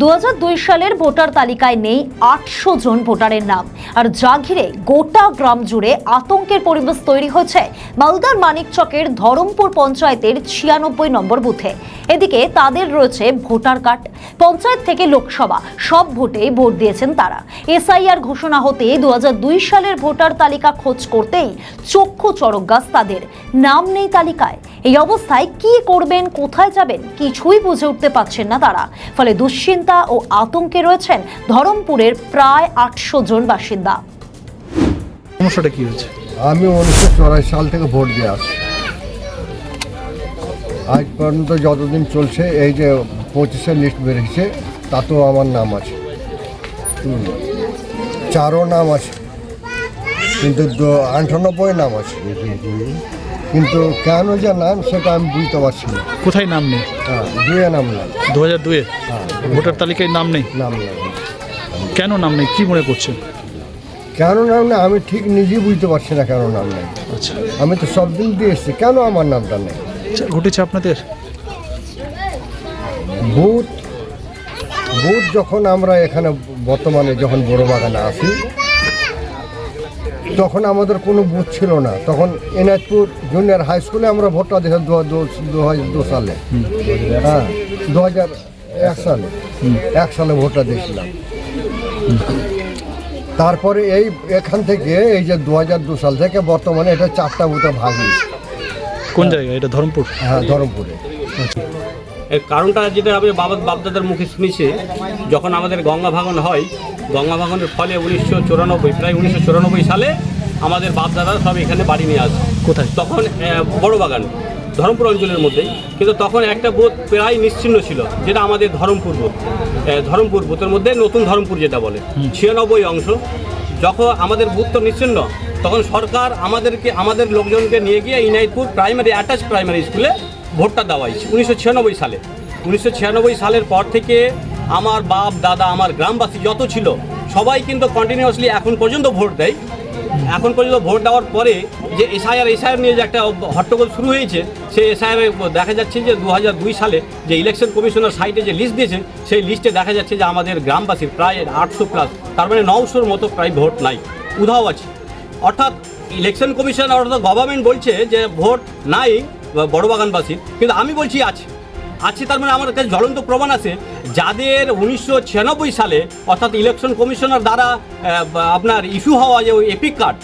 দু হাজার দুই সালের ভোটার তালিকায় নেই আটশো জন ভোটারের নাম। আর যা ঘিরে গোটা গ্রাম জুড়ে আতঙ্কের পরিবেশ তৈরি হয়েছে মালদার মানিকচকের ধরমপুর পঞ্চায়েতের ছিয়ানব্বই নম্বর বুথে। এদিকে তাদের রয়েছে ভোটার কার্ড। পঞ্চায়েত থেকে লোকসভা, সব ভোটে ভোট দিয়েছেন তারা। এসআইআর ঘোষণা হতে দু হাজার দুই সালের ভোটার তালিকা খোঁজ করতেই চক্ষু চড়ক গাছ তাদের। নাম নেই তালিকায়। এই অবস্থায় কি করবেন কোথায় যাবেন কিছুই বুঝে উঠতে পারছেন না তারা। ফলে দুশ্চিন্তা ও আতঙ্কে রয়েছেন ধরমপুরের প্রায় আটশো জন বাসিন্দা। সমস্যাটা কি হয়েছে? আমি উনিশশো চৌরাশি সাল থেকে ভোট দিয়ে আসছি। আজ পর্যন্ত যতদিন চলছে এই যে পঁচিশের লিস্ট বেরিয়েছে তাতেও আমার নাম আছে। চারও নাম আছে কিন্তু আটানব্বই নাম আছে। কিন্তু কেন যে নাম সেটা আমি বুঝতে পারছি না। কোথায় নাম নেই? হ্যাঁ দুয়ে নাম নাম দু হাজার দুয়ে হ্যাঁ। ভোটার তালিকায় নাম নেই? নাম নাম কেন নাম নেই? কি মনে করছেন? কেন নাম না আমি ঠিক নিজেই বুঝতে পারছি না কেন নাম নেই। আচ্ছা। আমি তো সব দিন দিয়ে এসেছি। কেন আমার নামটা নেই? আচ্ছা, ঘটেছে আপনাদের? বুথ বুথ যখন আমরা এখানে বর্তমানে যখন বড় বাগানে আসি তখন আমাদের কোনো বুথ ছিল না। তখন এনায়তপুর জুনিয়র হাই স্কুলে আমরা ভোটটা দিয়েছি দু হাজার দু সালে। হ্যাঁ দু হাজার এক সালে। এক সালে ভোটটা দিয়েছিলাম। তারপরে এই এখান থেকে এই যে দু হাজার দু সাল থেকে বর্তমানে এটা চারটা বুথে ভাগ কোন জায়গায় এটা ধরমপুর? হ্যাঁ ধরমপুরে। এর কারণটা যেটা আমি বাবা বাপদাদার মুখে শুনেছি যখন আমাদের গঙ্গা ভাঙন হয় গঙ্গা ভাঙনের ফলে উনিশশো চুরানব্বই প্রায় উনিশশো চুরানব্বই সালে আমাদের বাপদাদা সব এখানে বাড়ি নিয়ে আসে। কোথায়? তখন বড় বাগান ধরমপুর অঞ্চলের মধ্যেই। কিন্তু তখন একটা বুথ প্রায় নিশ্চিন্ন ছিল যেটা আমাদের ধরমপুর আহ, ধরমপুর বুথের মধ্যে নতুন ধরমপুর যেটা বলে ছিয়ানব্বই অংশ। যখন আমাদের বুথ তো নিশ্চিন্ন তখন সরকার আমাদেরকে আমাদের লোকজনকে নিয়ে গিয়ে ইনাইতপুর প্রাইমারি অ্যাটাচ প্রাইমারি স্কুলে ভোটটা দেওয়া হয়েছে, উনিশশো ছিয়ানব্বই সালে। উনিশশো ছিয়ানব্বই সালের পর থেকে আমার বাপ, দাদা, আমার গ্রামবাসী যত ছিল, সবাই কিন্তু কন্টিনিউয়াসলি এখন পর্যন্ত ভোট দেয়। এখন পর্যন্ত ভোট দেওয়ার পরে যে এসআইআর এসআইআর নিয়ে যে একটা হট্টগোল শুরু হয়েছে, সেই এসআইআর দেখা যাচ্ছে যে দু হাজার দুই সালে যে ইলেকশন কমিশনার সাইটে যে লিস্ট দিয়েছে, সেই লিস্টে দেখা যাচ্ছে যে আমাদের গ্রামবাসীর প্রায় আটশো প্লাস তার মানে নশোর মতো প্রায় ভোট নাই, উধাও আছে। অর্থাৎ ইলেকশন কমিশন অর্থাৎ গভর্নমেন্ট বলছে যে ভোট নাই বড় বাগানবাসীর কিন্তু আমি বলছি আছে। আছে তার মানে আমার কাছে জ্বলন্ত প্রমাণ আছে, যাদের উনিশশো ছিয়ানব্বই সালে, অর্থাৎ ইলেকশন কমিশনার দ্বারা আপনার ইস্যু হওয়া যে ওই এপিক কার্ড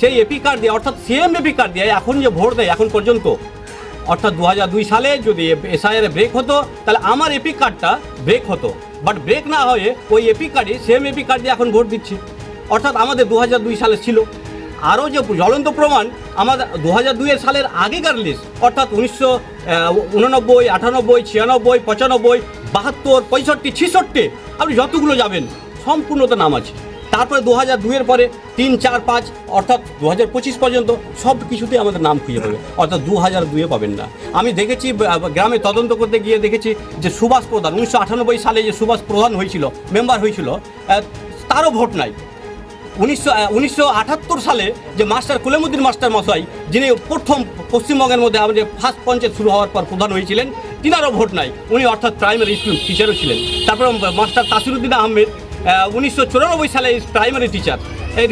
সেই এপিক কার্ড দিয়ে, অর্থাৎ সেম এপিক কার্ড দিয়ে এখন যে ভোট দেয়, এখন পর্যন্ত, অর্থাৎ দু সালে যদি এসআইআর ব্রেক হতো, তাহলে আমার এপিক কার্ডটা ব্রেক হতো। বাট ব্রেক না হয়ে ওই এপিক কার্ডে সেম এপিক কার্ড দিয়ে এখন ভোট দিচ্ছি। অর্থাৎ আমাদের দু সালে ছিল। আরও যে জ্বলন্ত প্রমাণ, আমাদের দু হাজার দুইয়ের সালের আগেকার লিস্ট অর্থাৎ উনিশশো উননব্বই, আটানব্বই, ছিয়ানব্বই, পঁচানব্বই, বাহাত্তর, পঁয়ষট্টি, ছেষট্টি, আপনি যতগুলো যাবেন সম্পূর্ণত নাম আছে। তারপরে দু হাজার দুইয়ের পরে তিন, চার, পাঁচ, অর্থাৎ দু হাজার পঁচিশ পর্যন্ত সব কিছুতে আমাদের নাম খুঁজে পাবে অর্থাৎ দু হাজার দুইয়ে পাবেন না। আমি দেখেছি গ্রামে তদন্ত করতে গিয়ে দেখেছি যে সুভাষ প্রধান, উনিশশো আটানব্বই সালে যে সুভাষ প্রধান হয়েছিল মেম্বার হয়েছিল তারও ভোট নাই। উনিশশো সালে যে মাস্টার কুলেমুদ্দিন মাস্টার মশাই, যিনি প্রথম পশ্চিমবঙ্গের মধ্যে আমাদের ফার্স্ট পঞ্চায়েত শুরু হওয়ার পর প্রধান হয়েছিলেন, তিনারও ভোট নাই। উনি অর্থাৎ প্রাইমারি স্কুল টিচারও ছিলেন। তারপর মাস্টার তাসিরুদ্দিন আহমেদ উনিশশো চুরানব্বই সালে প্রাইমারি টিচার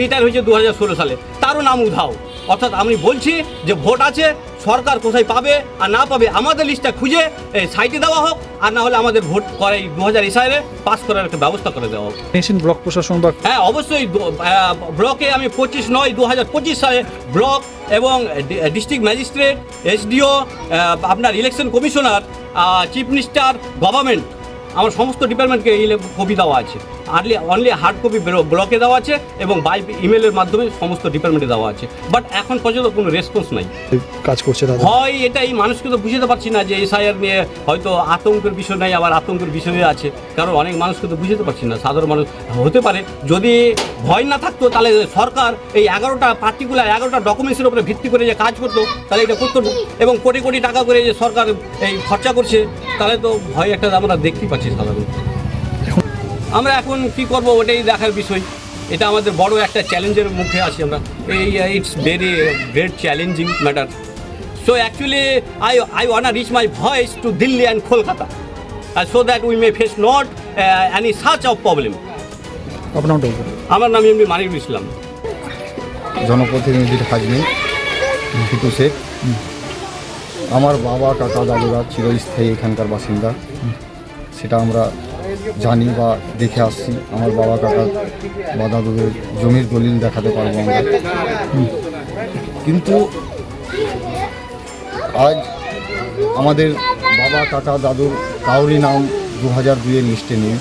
রিটায়ার হয়েছে দু হাজার ষোলো সালে। তারও নাম উধাও। অর্থাৎ আমি বলছি যে ভোট আছে সরকার কোথায় পাবে আর না পাবে আমাদের লিস্টটা খুঁজে সাইটে দেওয়া হোক আর না হলে আমাদের ভোট করে দু হাজার এসাইরে পাস করার একটা ব্যবস্থা করে দেওয়া হোক। ব্লক প্রশাসন বা হ্যাঁ অবশ্যই ব্লকে আমি পঁচিশ নয় দু হাজার পঁচিশ সালে ব্লক এবং ডিস্ট্রিক্ট ম্যাজিস্ট্রেট এসডিও আপনার election commissioner chief minister government আমার সমস্ত ডিপার্টমেন্টকে এই কপি দেওয়া আছে। আর্লি অনলি হার্ড কপি ব্লকে দেওয়া আছে এবং বাই ইমেলের মাধ্যমে সমস্ত ডিপার্টমেন্টে দেওয়া আছে। বাট এখন পর্যন্ত কোনো রেসপন্স নাই। কাজ করছে হয় এটাই মানুষকে তো বুঝতে পারছি না যে এসআইআর নিয়ে হয়তো আতঙ্কের বিষয় নাই আবার আতঙ্কের বিষয় আছে। কারণ অনেক মানুষকে তো বুঝতে পারছি না সাধারণ মানুষ হতে পারে। যদি ভয় না থাকতো তাহলে সরকার এই এগারোটা পার্টিকুলার এগারোটা ডকুমেন্টসের উপরে ভিত্তি করে যে কাজ করতো তাহলে এটা করতো এবং কোটি কোটি টাকা করে যে সরকার এই খরচা করছে তাহলে তো ভয় একটা আমরা দেখতেই পাচ্ছি সাধারণত। আমরা এখন কি করব ওটাই দেখার বিষয়। এটা আমাদের বড় একটা চ্যালেঞ্জের মুখে আছি আমরা। এই it's very great challenging matter so actually I I want reach my voice to Delhi and Kolkata so that we may face not any such of problem আপনার আমার নাম এমনি মানিকুল ইসলাম। জনপ্রতিনিধির কাজ নেই কিন্তু শেখ। আমার বাবা কাকা দাদুরা চিরস্থায়ী এখানকার বাসিন্দা। সেটা আমরা জানি বা দেখে আসছি, আমার বাবা কাকা বা দাদুদের জমির দলিল দেখাতে পারব আমরা। কিন্তু আজ আমাদের বাবা, কাকা, দাদুর কাউরি নাম দু হাজার দুইয়ের লিস্টে নেই।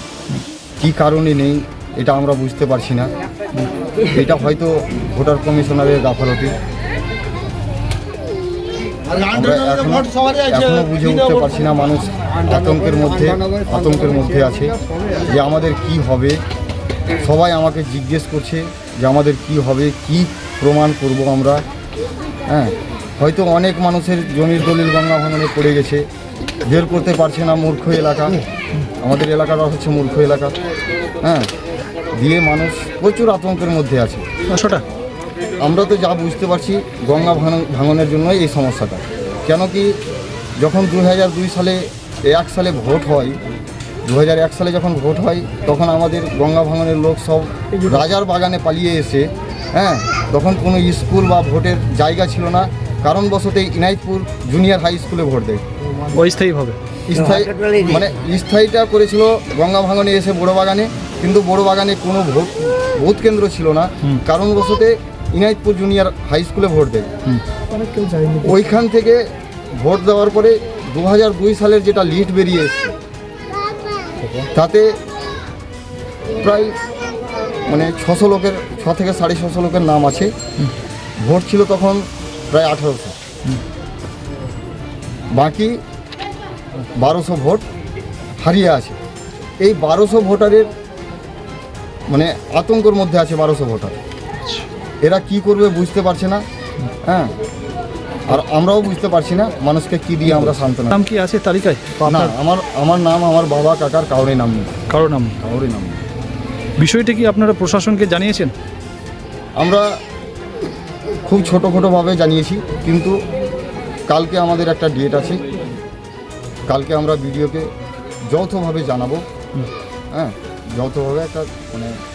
কী কারণে নেই, এটা আমরা বুঝতে পারছি না। এটা হয়তো ভোটার কমিশনারের গাফালতি। এখনও বুঝে উঠতে পারছি না মানুষ আতঙ্কের মধ্যে আতঙ্কের মধ্যে আছে যে আমাদের কি হবে। সবাই আমাকে জিজ্ঞেস করছে যে আমাদের কি হবে কি প্রমাণ করব আমরা। হ্যাঁ হয়তো অনেক মানুষের জমির দলিল গঙ্গা ভাঙনে পড়ে গেছে। বের করতে পারছে না মূর্খ এলাকা। আমাদের এলাকাটা হচ্ছে মূর্খ এলাকা। হ্যাঁ দিয়ে মানুষ প্রচুর আতঙ্কের মধ্যে আছে। আমরা তো যা বুঝতে পারছি গঙ্গা ভাঙন- ভাঙনের জন্যই এই সমস্যাটা। কেন কি যখন দু হাজার দুই সালে এক সালে ভোট হয় দু হাজার এক সালে যখন ভোট হয় তখন আমাদের গঙ্গা ভাঙনের লোক সব রাজার বাগানে পালিয়ে এসে হ্যাঁ তখন কোনো স্কুল বা ভোটের জায়গা ছিল না। কারণবশত ইনাইতপুর জুনিয়র হাই স্কুলে ভোট দেয়। অস্থায়ীভাবে স্থায়ী মানে স্থায়ীটা করেছিল গঙ্গা ভাঙনে এসে বড় বাগানে কিন্তু বড় বাগানে কোনো ভোট ভোট কেন্দ্র ছিল না। কারণবশতে ইনাইতপুর জুনিয়র হাই স্কুলে ভোট দেয়। ওইখান থেকে ভোট দেওয়ার পরে দু দুই সালের যেটা লিস্ট বেরিয়ে এসছে তাতে প্রায় মানে ছশো লোকের ছ থেকে সাড়ে ছশো লোকের নাম আছে। ভোট ছিল তখন প্রায় আঠারোশো। বাকি বারোশো ভোট হারিয়ে আছে। এই বারোশো ভোটারের মানে আতঙ্কর মধ্যে আছে বারোশো ভোটার। এরা কি করবে বুঝতে পারছে না। হ্যাঁ? আর আমরাও বুঝতে পারছি না মানুষকে কি দিয়ে আমরা সান্ত্বনা নাম কি আছে তালিকায়? না আমার আমার নাম আমার বাবা কাকার কাউরে নাম নেই। কারও নাম নেই। কাউরে নাম নেই। বিষয়টি কি আপনারা প্রশাসনকে জানিয়েছেন? আমরা খুব ছোটো ছোটোখাটোভাবে জানিয়েছি কিন্তু কালকে আমাদের একটা ডেট আছে। কালকে আমরা ভিডিওকে যৌথভাবে জানাব। হ্যাঁ যৌথভাবে একটা মানে